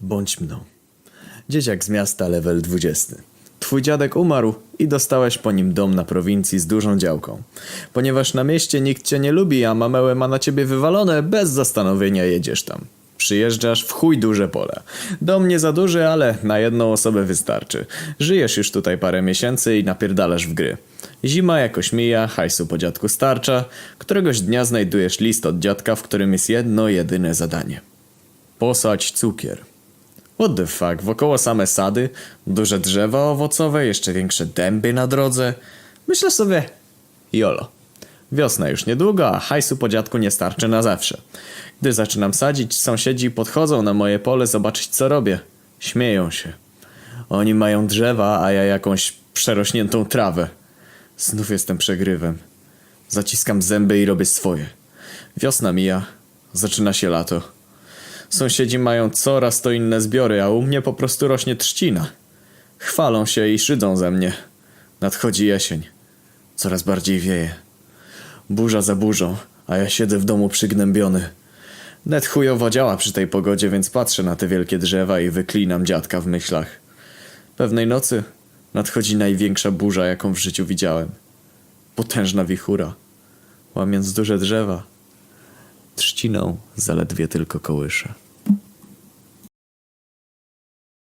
Bądź mną. Dzieciak z miasta, level 20. Twój dziadek umarł i dostałeś po nim dom na prowincji z dużą działką. Ponieważ na mieście nikt cię nie lubi, a mamełę ma na ciebie wywalone, bez zastanowienia jedziesz tam. Przyjeżdżasz w chuj duże pole. Dom nie za duży, ale na jedną osobę wystarczy. Żyjesz już tutaj parę miesięcy i napierdalasz w gry. Zima jakoś mija, hajsu po dziadku starcza. Któregoś dnia znajdujesz list od dziadka, w którym jest jedno jedyne zadanie. Posadź cukier. What the fuck, wokoło same sady, duże drzewa owocowe, jeszcze większe dęby na drodze. Myślę sobie, jolo. Wiosna już niedługo, a hajsu po dziadku nie starczy na zawsze. Gdy zaczynam sadzić, sąsiedzi podchodzą na moje pole zobaczyć co robię. Śmieją się. Oni mają drzewa, a ja jakąś przerośniętą trawę. Znów jestem przegrywem. Zaciskam zęby i robię swoje. Wiosna mija, zaczyna się lato. Sąsiedzi mają coraz to inne zbiory, a u mnie po prostu rośnie trzcina. Chwalą się i szydzą ze mnie. Nadchodzi jesień. Coraz bardziej wieje. Burza za burzą, a ja siedzę w domu przygnębiony. Net chujowo działa przy tej pogodzie, więc patrzę na te wielkie drzewa i wyklinam dziadka w myślach. Pewnej nocy nadchodzi największa burza, jaką w życiu widziałem. Potężna wichura. Łamiąc duże drzewa, trzciną zaledwie tylko kołysze.